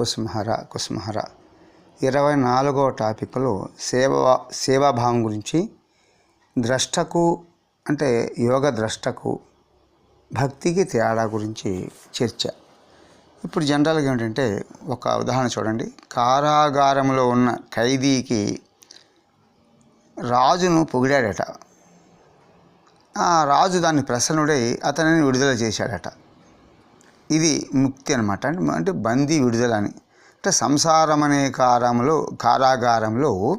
కుసుమహర కుసుమహర. ఇరవై నాలుగవ టాపిక్లో సేవా సేవాభావం గురించి ద్రష్టకు అంటే యోగ ద్రష్టకు భక్తికి తేడా గురించి చర్చ. ఇప్పుడు జనరల్గా ఏంటంటే ఒక ఉదాహరణ చూడండి. కారాగారంలో ఉన్న ఖైదీకి రాజును పొగిడాడట. ఆ రాజు దాన్ని ప్రసన్నుడై అతనిని విడుదల చేశాడట. ఇది ముక్తి అనమాట అంటే బందీ విడుదల అని అంటే సంసారం అనే కారంలో కారాగారంలో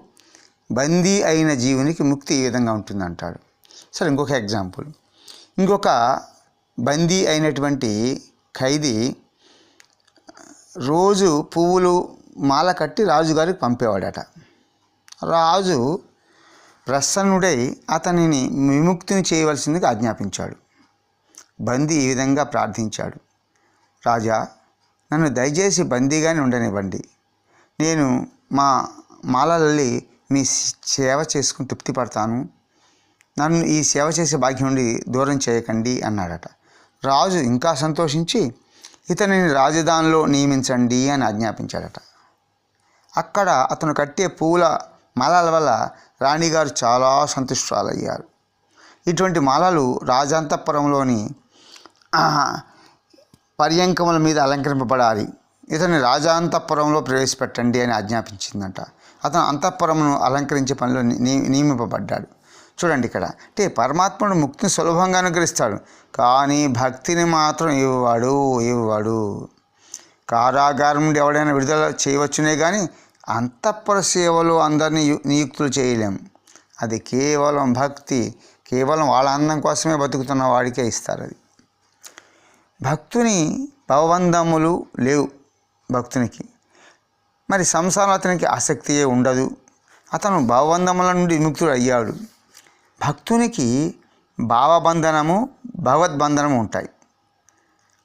బందీ అయిన జీవునికి ముక్తి ఏ విధంగా ఉంటుంది అంటాడు సరే ఇంకొక ఎగ్జాంపుల్. ఇంకొక బందీ అయినటువంటి ఖైదీ రోజు పువ్వులు మాల కట్టి రాజుగారికి పంపేవాడట. రాజు ప్రసన్నుడై అతనిని విముక్తిని చేయవలసిందిగా ఆజ్ఞాపించాడు. బందీ ఈ విధంగా ప్రార్థించాడు? రాజా నన్ను దయచేసి బందీగానే ఉండనివ్వండి. నేను మా మాలల్లి మీ సేవ చేసుకుని తృప్తి పడతాను. నన్ను ఈ సేవ చేసే భాగ్యం నుండి దూరం చేయకండి అన్నాడట. రాజు ఇంకా సంతోషించి ఇతనిని రాజధానిలో నియమించండి అని ఆజ్ఞాపించాడట. అక్కడ అతను కట్టే పూల మాలల వల్ల రాణిగారు చాలా సంతుష్టాలయ్యారు. ఇటువంటి మాలలు రాజాంతపురంలోని పర్యంకముల మీద అలంకరింపబడాలి. ఇతని రాజాంతఃపురంలో ప్రవేశపెట్టండి అని ఆజ్ఞాపించిందంట. అతను అంతఃపురమును అలంకరించే పనిలో నియ నియమింపబడ్డాడు. చూడండి ఇక్కడ. అంటే పరమాత్ముడు ముక్తిని సులభంగా అనుగ్రహిస్తాడు. కానీ భక్తిని మాత్రం ఇవ్వడు ఇవ్వడు కారాగారం నుండి ఎవడైనా విడుదల చేయవచ్చునే కానీ అంతఃపుర సేవలు అందరినీ నియుక్తులు చేయలేం. అది కేవలం భక్తి. కేవలం వాళ్ళ అందం కోసమే బతుకుతున్న వాడికే ఇస్తారు అది. భక్తుని భవబంధములు లేవు భక్తునికి. మరి సంసారం అతనికి ఆసక్తియే ఉండదు. అతను భావబంధముల నుండి విముక్తుడు అయ్యాడు. భక్తునికి భావబంధనము భగవద్బంధనము ఉంటాయి.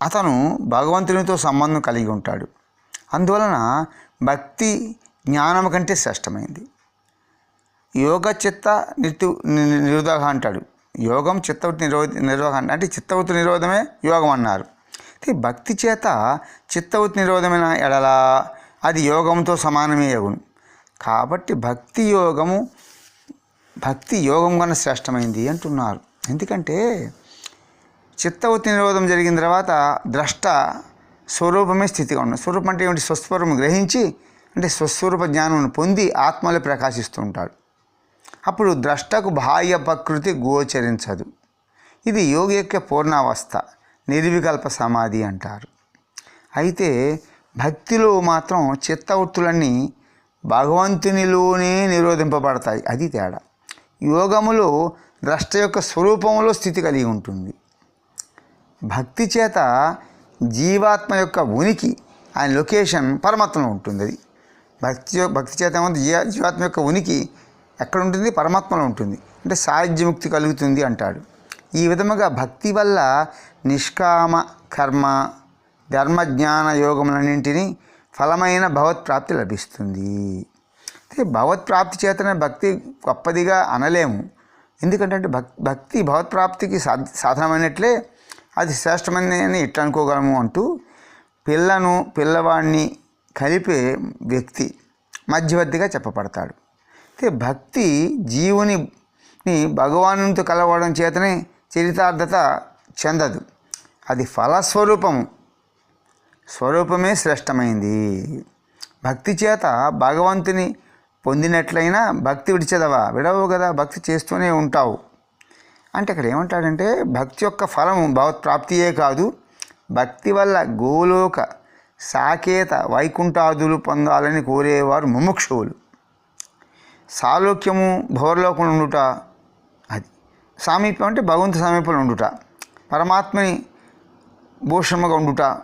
అతను భగవంతునితో సంబంధం కలిగి ఉంటాడు. అందువలన భక్తి జ్ఞానం కంటే శ్రేష్టమైంది. యోగ చిత్త నిరుదాహ అంటాడు. యోగం చిత్తవృత్తి నిరోధ నిర్వహణ అంటే చిత్తవృత్తి నిరోధమే యోగం అన్నారు. భక్తి చేత చిత్తవృత్తి నిరోధమైన ఎడల అది యోగంతో సమానమే యోగం కాబట్టి భక్తి యోగము భక్తి యోగం కన్నా శ్రేష్టమైంది అంటున్నారు. ఎందుకంటే చిత్తవృత్తి నిరోధం జరిగిన తర్వాత ద్రష్ట స్వరూపమే స్థితిగా ఉన్న స్వరూపం అంటే ఏమిటి? స్వస్వరూపం గ్రహించి అంటే స్వస్వరూప జ్ఞానం పొంది ఆత్మలో ప్రకాశిస్తూ ఉంటాడు. అప్పుడు ద్రష్టకు బాహ్య ప్రకృతి గోచరించదు. ఇది యోగి యొక్క పూర్ణావస్థ నిర్వికల్ప సమాధి అంటారు. అయితే భక్తిలో మాత్రం చిత్తవృత్తులన్నీ భగవంతునిలోనే నిరోధింపబడతాయి. అది తేడా. యోగములో ద్రష్ట యొక్క స్వరూపంలో స్థితి కలిగి ఉంటుంది. భక్తి చేత జీవాత్మ యొక్క ఉనికి ఆయన లొకేషన్ పరమాత్మలో ఉంటుంది. అది భక్తి భక్తి చేత జీవాత్మ యొక్క ఉనికి ఎక్కడ ఉంటుంది పరమాత్మలో ఉంటుంది. అంటే సాహిత్యముక్తి కలుగుతుంది అంటాడు. ఈ విధముగా భక్తి వల్ల నిష్కామ కర్మ ధర్మ జ్ఞాన యోగములన్నింటినీ ఫలమైన భగవత్ప్రాప్తి లభిస్తుంది. అయితే భగవత్ప్రాప్తి చేతనే భక్తి గొప్పదిగా అనలేము. ఎందుకంటే అంటే భక్ భక్తి భగవత్ప్రాప్తికి సాధ సాధనమైనట్లే అది శ్రేష్టమైనది ఇట్లా అనుకోగలము అంటూ పిల్లను పిల్లవాడిని కలిపే వ్యక్తి మధ్యవర్తిగా చెప్పబడతాడు. అయితే భక్తి జీవుని భగవానునితో కలవడం చేతనే చరితార్థత చెందదు. అది ఫలస్వరూపము. స్వరూపమే శ్రేష్టమైంది. భక్తి చేత భగవంతుని పొందినట్లయినా భక్తి విడిచదవా? విడవు కదా భక్తి చేస్తూనే ఉంటావు. అంటే ఇక్కడ ఏమంటాడంటే భక్తి యొక్క ఫలము భగవత్ప్రాప్తియే కాదు. భక్తి వల్ల గోలోక సాకేత వైకుంఠాదులు పొందాలని కోరేవారు ముముక్షువులు. సాలోక్యము భవర్లోకం ఉండుట అది. సామీప్యం అంటే భగవంతు సమీపంలో ఉండుట పరమాత్మని భూషణముగా ఉండుట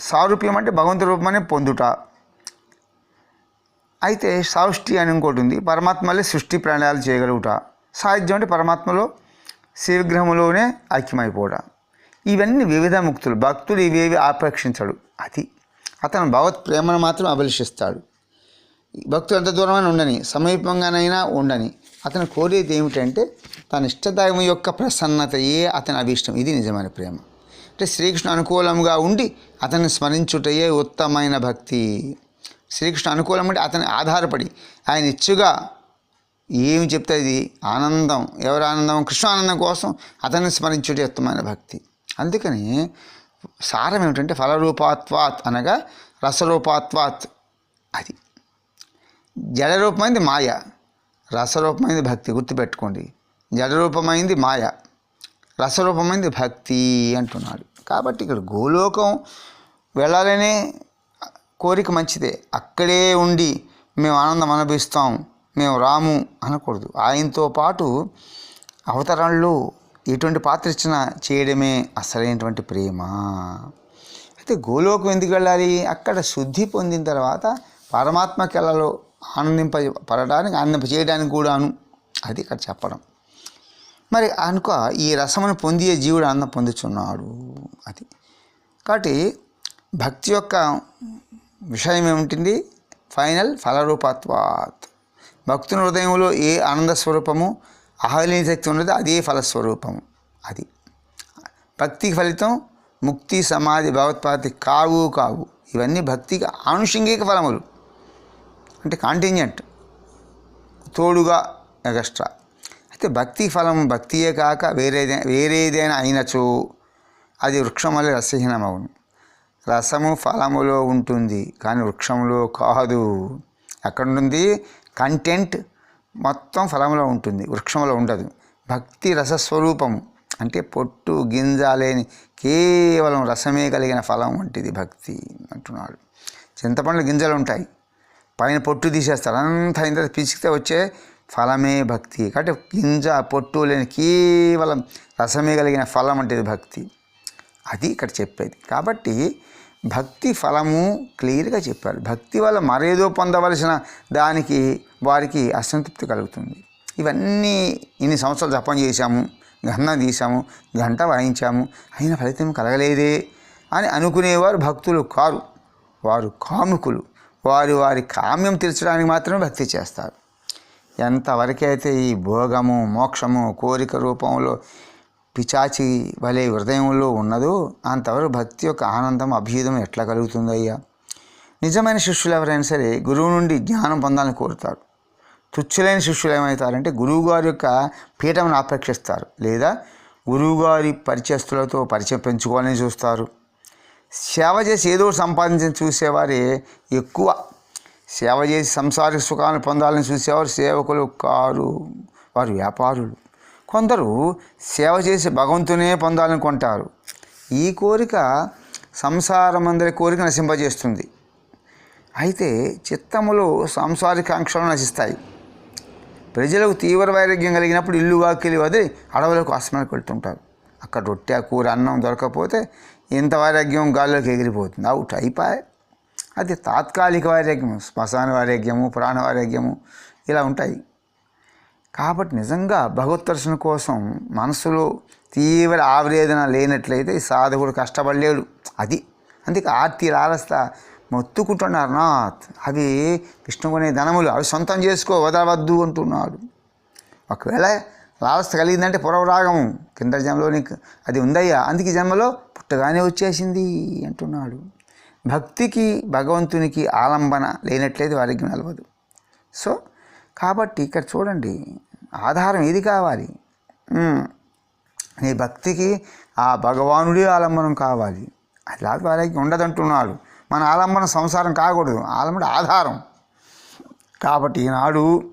సారూప్యం అంటే భగవంతు రూపమనే పొందుట. అయితే సౌష్టి అని ఇంకోటి ఉంది పరమాత్మలే సృష్టి ప్రణాళాలు చేయగలుగుట. సాహిత్యం అంటే పరమాత్మలో శివగ్రహములోనే ఐక్యమైపోవట. ఇవన్నీ వివిధ ముక్తులు. భక్తులు ఇవేవి ఆపేక్షించడు. అది. అతను భగవత్ ప్రేమను మాత్రం అభిలషిస్తాడు. భక్తులు ఎంత దూరమైన ఉండని సమీపంగానైనా ఉండని. అతను కోరేది ఏమిటంటే తన ఇష్టదైవం యొక్క ప్రసన్నతయే అతని అభిష్టం. ఇది నిజమైన ప్రేమ. అంటే శ్రీకృష్ణ అనుకూలంగా ఉండి అతన్ని స్మరించుటయే ఉత్తమైన భక్తి. శ్రీకృష్ణ అనుకూలం అంటే అతని ఆధారపడి ఆయన ఇచ్చుగా ఏమి చెప్తే ఇది ఆనందం. ఎవరి ఆనందం? కృష్ణ ఆనందం కోసం అతన్ని స్మరించుటే ఉత్తమైన భక్తి. అందుకని సారం ఏమిటంటే ఫలరూపాత్వాత్ అనగా రసరూపాత్వాత్ అది. జడరూపమైంది మాయ. రసరూపమైంది భక్తి. గుర్తుపెట్టుకోండి. జడరూపమైంది మాయ. రసరూపమైంది భక్తి అంటున్నాడు. కాబట్టి ఇక్కడ గోలోకం వెళ్ళాలనే కోరిక మంచిదే. అక్కడే ఉండి మేము ఆనందం అనుభవిస్తాం మేము రాము అనకూడదు. ఆయనతో పాటు అవతరణలో ఎటువంటి పాత్ర ఇచ్చినా చేయడమే అసలైనటువంటి ప్రేమ. అయితే గోలోకం ఎందుకు వెళ్ళాలి? అక్కడ శుద్ధి పొందిన తర్వాత పరమాత్మ కళలో ఆనందింప పడడానికి ఆనందింప చేయడానికి కూడాను. అది ఇక్కడ చెప్పడం. మరి అనుక ఈ రసమును పొందే జీవుడు ఆనందం పొందుచున్నాడు. అది. కాబట్టి భక్తి యొక్క విషయం ఏమిటింది? ఫైనల్ ఫలరూపత్వాత్. భక్తుని హృదయంలో ఏ ఆనంద స్వరూపము ఆహ్లాద శక్తి ఉన్నదో అదే ఫలస్వరూపము. అది. భక్తికి ఫలితం ముక్తి సమాధి భగవత్పాతి కావు కావు. ఇవన్నీ భక్తికి ఆనుషంగిక ఫలములు. అంటే కాంటింజెంట్. తోడుగా ఎగస్ట్రా. అయితే భక్తి ఫలం భక్తియే కాక వేరేదైనా వేరేదైనా అయినచో అది వృక్షముల వల్ల రసహీనమవును. రసము ఫలములో ఉంటుంది కానీ వృక్షంలో కాదు. ఎక్కడ ఉంటుంది కంటెంట్ మొత్తం ఫలంలో ఉంటుంది. వృక్షంలో ఉండదు. భక్తి రసస్వరూపము అంటే పొట్టు గింజ లేని కేవలం రసమే కలిగిన ఫలం వంటిది భక్తి అంటున్నాడు. చింతపండు గింజలు ఉంటాయి పైన పొట్టు తీసేస్తారు. అంతా అయిన తర్వాత పిసికితే వచ్చే ఫలమే భక్తి. కాబట్టి గింజ పొట్టు లేని కేవలం రసమే కలిగిన ఫలం వంటిది భక్తి. అది ఇక్కడ చెప్పేది. కాబట్టి భక్తి ఫలము క్లియర్గా చెప్పారు. భక్తి వల్ల మరేదో పొందవలసిన దానికి వారికి అసంతృప్తి కలుగుతుంది. ఇవన్నీ ఇన్ని సంవత్సరాలు జపం చేశాము గంధం తీసాము గంట వాయించాము అయిన ఫలితం కలగలేదే అని అనుకునేవారు భక్తులు కారు. వారు కాముకులు. వారు వారి కామ్యం తీర్చడానికి మాత్రమే భక్తి చేస్తారు. ఎంతవరకైతే ఈ భోగము మోక్షము కోరిక రూపంలో పిచాచి వలె హృదయంలో ఉన్నదో అంతవరకు భక్తి యొక్క ఆనందం అభ్యుదం ఎట్లా కలుగుతుందయ్యా నిజమైన శిష్యులు ఎవరైనా సరే గురువు నుండి జ్ఞానం పొందాలని కోరుతారు. తుచ్చులైన శిష్యులు ఏమవుతారంటే గురువుగారి యొక్క పీఠమును ఆపేక్షిస్తారు లేదా గురువుగారి పరిచయస్తులతో పరిచయం పెంచుకోవాలని చూస్తారు. సేవ చేసి ఏదో ఒకటి సంపాదించని చూసేవారే ఎక్కువ. సేవ చేసి సంసారిక సుఖాన్ని పొందాలని చూసేవారు సేవకులు కారు వారు వ్యాపారులు. కొందరు సేవ చేసి భగవంతునే పొందాలనుకుంటారు. ఈ కోరిక సంసారమందరి కోరిక నశింపజేస్తుంది. అయితే చిత్తములో సాంసారికాంక్షలు నశిస్తాయి. ప్రజలకు తీవ్ర వైరాగ్యం కలిగినప్పుడు ఇల్లు వాకిలి వదిలి అడవులకు ఆశ్రమానికి వెళ్తుంటారు. అక్కడ రొట్టె కూర అన్నం దొరకకపోతే ఎంత వైరాగ్యం గాల్లోకి ఎగిరిపోతుంది. అవుట్ అయిపోయి. అది తాత్కాలిక వైరాగ్యము శ్మశాన వైరాగ్యము ప్రాణ వైరాగ్యము ఇలా ఉంటాయి. కాబట్టి నిజంగా భగవద్దర్శన కోసం మనసులో తీవ్ర ఆవేదన లేనట్లయితే ఈ సాధకుడు కష్టపడలేడు. అది. అందుకే ఆర్తి లాలస్త మొత్తుకుంటున్నారు నాథ్. అవి విష్ణుకునే ధనములు అవి సొంతం చేసుకో వదలవద్దు అంటున్నాడు. ఒకవేళ లాలస్త కలిగిందంటే పురవరాగము కింద జన్మలో నీకు అది ఉందయ్యా. అందుకే జన్మలో పుట్టగానే వచ్చేసింది అంటున్నాడు. భక్తికి భగవంతునికి ఆలంబన లేనట్లయితే వారికి నిలవదు. సో కాబట్టి ఇక్కడ చూడండి ఆధారం ఏది కావాలి? నీ భక్తికి ఆ భగవానుడే ఆలంబనం కావాలి. అలా వారికి ఉండదంటున్నాడు. మన ఆలంబనం సంసారం కాకూడదు. ఆలంబన ఆధారం. కాబట్టి ఈనాడు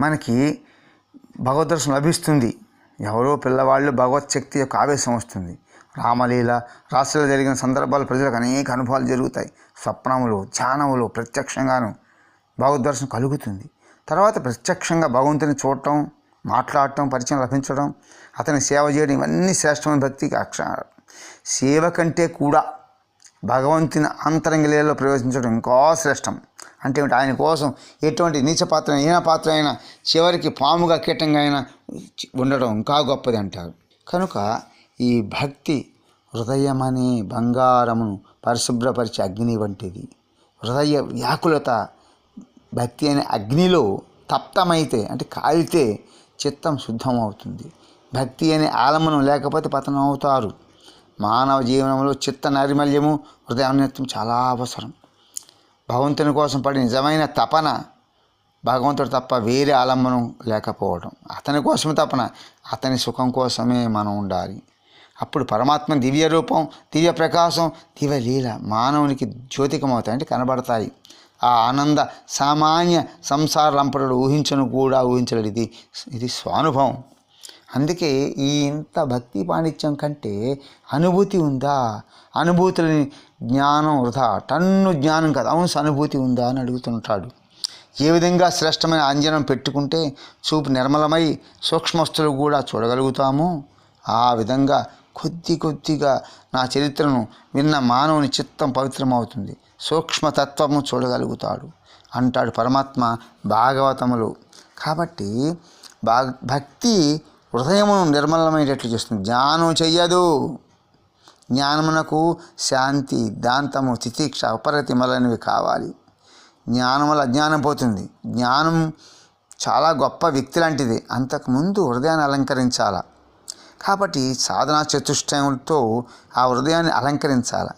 మనకి భగవద్ దర్శనం లభిస్తుంది. ఎవరో పిల్లవాళ్ళు భగవత్ శక్తి యొక్క ఆవేశం వస్తుంది. రామలీల రాష్ట్రంలో జరిగిన సందర్భాలు ప్రజలకు అనేక అనుభవాలు జరుగుతాయి. స్వప్నములు ధ్యానములు ప్రత్యక్షంగాను భగవద్ దర్శనం కలుగుతుంది. తర్వాత ప్రత్యక్షంగా భగవంతుని చూడటం మాట్లాడటం పరిచయం లభించడం అతని సేవ చేయడం ఇవన్నీ శ్రేష్టమైన భక్తికి అక్ష సేవ కంటే కూడా భగవంతుని అంతరంగ లీలలో ప్రవేశించడం ఇంకా శ్రేష్టం. అంటే ఆయన కోసం ఎటువంటి నీచ పాత్ర అయిన పాత్ర అయినా చివరికి పాముగా కీటంగా అయినా ఉండడం ఇంకా గొప్పది అంటారు. కనుక ఈ భక్తి హృదయమనే బంగారమును పరిశుభ్రపరిచే అగ్ని వంటిది. హృదయ వ్యాకులత భక్తి అనే అగ్నిలో తప్తమైతే అంటే కాలితే చిత్తం శుద్ధం అవుతుంది భక్తి అనే ఆలమనం లేకపోతే పతనం అవుతారు. మానవ జీవనంలో చిత్త నైర్మల్యము హృదయాన్యత్వం చాలా అవసరం. భగవంతుని కోసం పడి నిజమైన తపన భగవంతుడు తప్ప వేరే ఆలంబనం లేకపోవడం అతని కోసమే తపన అతని సుఖం కోసమే మనం ఉండాలి. అప్పుడు పరమాత్మ దివ్య రూపం దివ్య ప్రకాశం దివ్య లీల మానవునికి జ్యోతికమవుతాయి అంటే కనబడతాయి. ఆ ఆనంద సామాన్య సంసార లంపటుడు ఊహించను కూడా ఊహించలేడు. ఇది ఇది స్వానుభవం. అందుకే ఈ ఇంత భక్తి పాండిత్యం కంటే అనుభూతి ఉందా? అనుభూతులని జ్ఞానం వృధా. టన్ను జ్ఞానం కాదు. అవును అనుభూతి ఉందా అని అడుగుతుంటాడు. ఏ విధంగా శ్రేష్టమైన అంజనం పెట్టుకుంటే చూపు నిర్మలమై సూక్ష్మస్తులు కూడా చూడగలుగుతామో? ఆ విధంగా కొద్ది కొద్దిగా నా చరిత్రను విన్న మానవుని చిత్తం పవిత్రమవుతుంది. సూక్ష్మతత్వము చూడగలుగుతాడు అంటాడు పరమాత్మ భాగవతములు. కాబట్టి భా భక్తి హృదయమును నిర్మలమైనట్లు చేస్తుంది. జ్ఞానం చెయ్యదు. జ్ఞానమునకు శాంతి దాంతము తితీక్ష ఉపరతి మొదలైనవి కావాలి. జ్ఞానం వల్ల అజ్ఞానం పోతుంది. జ్ఞానం చాలా గొప్ప వ్యక్తి లాంటిది. అంతకుముందు హృదయాన్ని అలంకరించాల? కాబట్టి సాధనా చతుష్టయంతో ఆ హృదయాన్ని అలంకరించాల?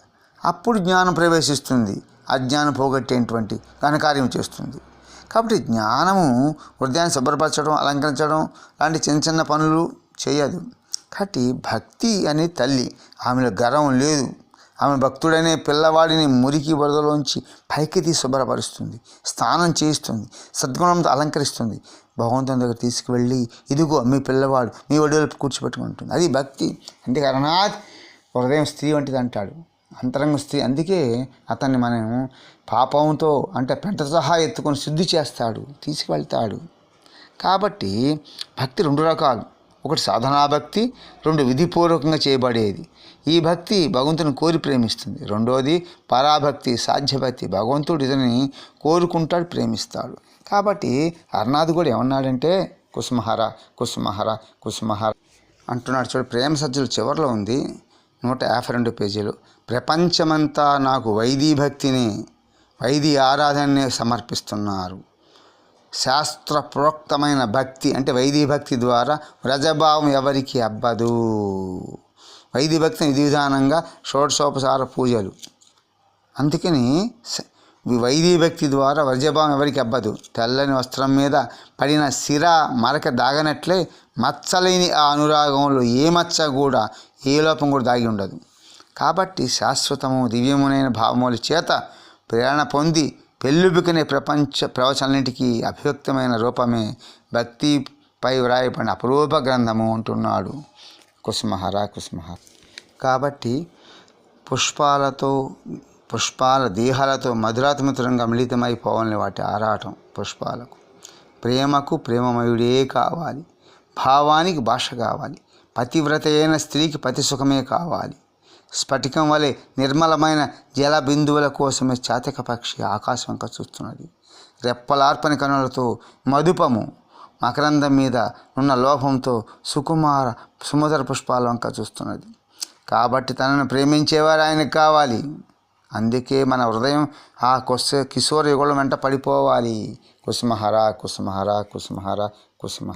అప్పుడు జ్ఞానం ప్రవేశిస్తుంది. అజ్ఞానం పోగొట్టేటువంటి ఘనకార్యం చేస్తుంది. కాబట్టి జ్ఞానము హృదయాన్ని శుభ్రపరచడం అలంకరించడం లాంటి చిన్న చిన్న పనులు చేయదు. కాబట్టి భక్తి అనే తల్లి. ఆమెలో గర్వం లేదు. ఆమె భక్తుడనే పిల్లవాడిని మురికి వరదలోంచి పైకి తీసి శుభ్రపరుస్తుంది. స్నానం చేయిస్తుంది. సద్గుణంతో అలంకరిస్తుంది. భగవంతుని దగ్గర తీసుకువెళ్ళి ఇదిగో మీ పిల్లవాడు మీ ఒడిలో కూర్చోబెట్టుకుంటుంది. అది భక్తి. అంటే అరనాథ్ హృదయం స్త్రీ వంటిది అంటాడు. అంతరంగ స్త్రీ. అందుకే అతన్ని మనం పాపంతో అంటే పెంట సహా ఎత్తుకొని శుద్ధి చేస్తాడు తీసుకువెళ్తాడు. కాబట్టి భక్తి రెండు రకాలు. ఒకటి సాధనాభక్తి రెండు విధిపూర్వకంగా చేయబడేది. ఈ భక్తి భగవంతుని కోరి ప్రేమిస్తుంది. రెండోది పరాభక్తి సాధ్యభక్తి. భగవంతుడు ఇతని కోరుకుంటాడు ప్రేమిస్తాడు. కాబట్టి అర్నాథ్ కూడా ఏమన్నాడంటే కుసుమహర కుసుమహర కుసుమహర అంటున్నాడు చూడు ప్రేమ సజ్జలు చివరిలో ఉంది నూట యాభై రెండు పేజీలు. ప్రపంచమంతా నాకు వైదీ భక్తిని వైదీ ఆరాధననే సమర్పిస్తున్నారు. శాస్త్ర ప్రోక్తమైన భక్తి అంటే వైదీ భక్తి ద్వారా వ్రజభావం ఎవరికి అబ్బదు. వైదీ భక్తి విధి విధానంగా షోడశోపసార పూజలు. అందుకని వైదీ భక్తి ద్వారా వ్రజభావం ఎవరికి అబ్బదు. తెల్లని వస్త్రం మీద పడిన సిర మరక దాగనట్లే మచ్చలేని ఆ అనురాగంలో ఏ మచ్చ కూడా ఏ లోపం కూడా దాగి ఉండదు. కాబట్టి శాశ్వతము దివ్యమునైన భావముల చేత ప్రేరణ పొంది పెళ్ళుబికనే ప్రపంచ ప్రవచనాలన్నిటికీ అభివ్యక్తమైన రూపమే భక్తిపై వ్రాయబడిన అపరూప గ్రంథము అంటున్నాడు కుసుమహర కుసుమహర కాబట్టి పుష్పాలతో పుష్పాల దేహాలతో మధురాత్మతురంగా మిళితమైపోవాలని వాటి ఆరాటం పుష్పాలకు. ప్రేమకు ప్రేమమయుడే కావాలి. భావానికి భాష కావాలి. పతివ్రత అయిన స్త్రీకి పతి సుఖమే కావాలి. స్ఫటికం వలె నిర్మలమైన జల బిందువుల కోసమే చాతక పక్షి ఆకాశం వంక చూస్తున్నది. రెప్పలార్పని కనులతో మధుపము మకరందం మీద ఉన్న లోపంతో సుకుమార సుమధుర పుష్పాల వంక చూస్తున్నది. కాబట్టి తనను ప్రేమించేవారు ఆయనకు కావాలి. అందుకే మన హృదయం ఆ కొస కిశోర యుగం వెంట పడిపోవాలి. కుసుమహర కుసుమహర కుసుమహర కుసుమ